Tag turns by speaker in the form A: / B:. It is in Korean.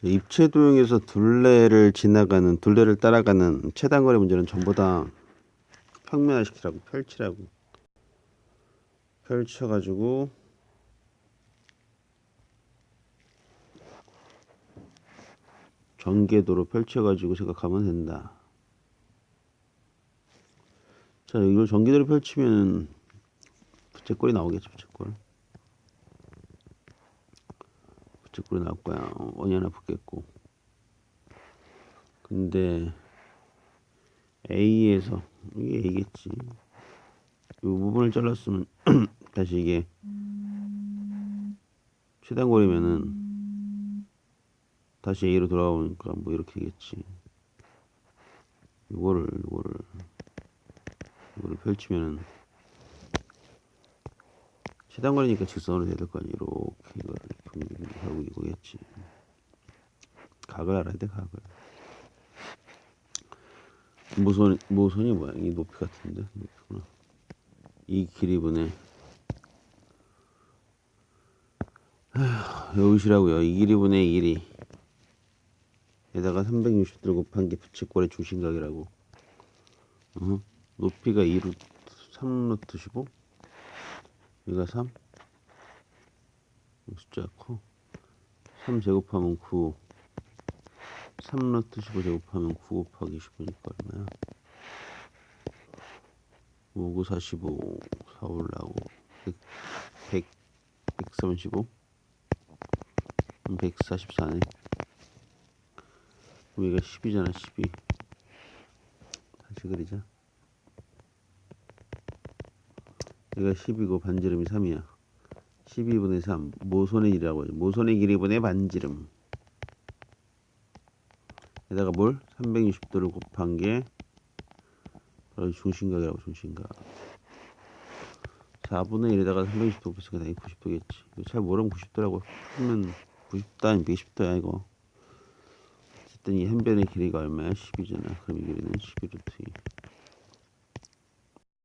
A: 자, 입체 도형에서 둘레를 지나가는 둘레를 따라가는 최단거리 문제는 전부 다 평면화시키라고 펼치라고 펼쳐가지고 전개도로 펼쳐가지고 생각하면 된다. 자, 이걸 전개도로 펼치면 부채꼴이 나오겠죠, 부채꼴. 부채꼴이 나올 거야. 어, 원이 하나 붙겠고. 근데 A에서 이게 A겠지. 이 부분을 잘랐으면 다시 이게 최단거리면은 다시 A로 돌아오니까 뭐 이렇게 되겠지. 이거를 이거를 이거를 펼치면은 최단거리니까 직선으로 돼야 될 거 아니야. 이렇게 이거를 거겠지. 각을 알아야 돼 각을. 모선 모선이 뭐야? 이 높이 같은데 높이구나. 이 길이분의 여기시라고요. 이 길이분의 이 길이. 에다가 360도 곱한 게 부채꼴의 중심각이라고. 어? 높이가 2루트 3루트 15. 여기가 3. 숫자 커. 3 제곱하면 9. 3루트 15 제곱하면 9 곱하기 15니까 얼마야? 5, 9, 45, 4 올라오고 100, 100, 135 144네 그럼 얘가 10이잖아 12 다시 그리자 얘가 10이고 반지름이 3이야 12분의 3 모선의 길이라고 하죠. 모선의 길이분의 반지름. 에다가 뭘? 360도를 곱한 게 바로 중심각이라고 중심각. 4분의 1에다가 360도 곱했으니까 당연히 90도겠지. 이거 잘 모르면 90도라고 풀면 90도 아니 110도야 이거. 어쨌든 이 한 변의 길이가 얼마야? 10이잖아. 그럼 이 길이는 11루트 2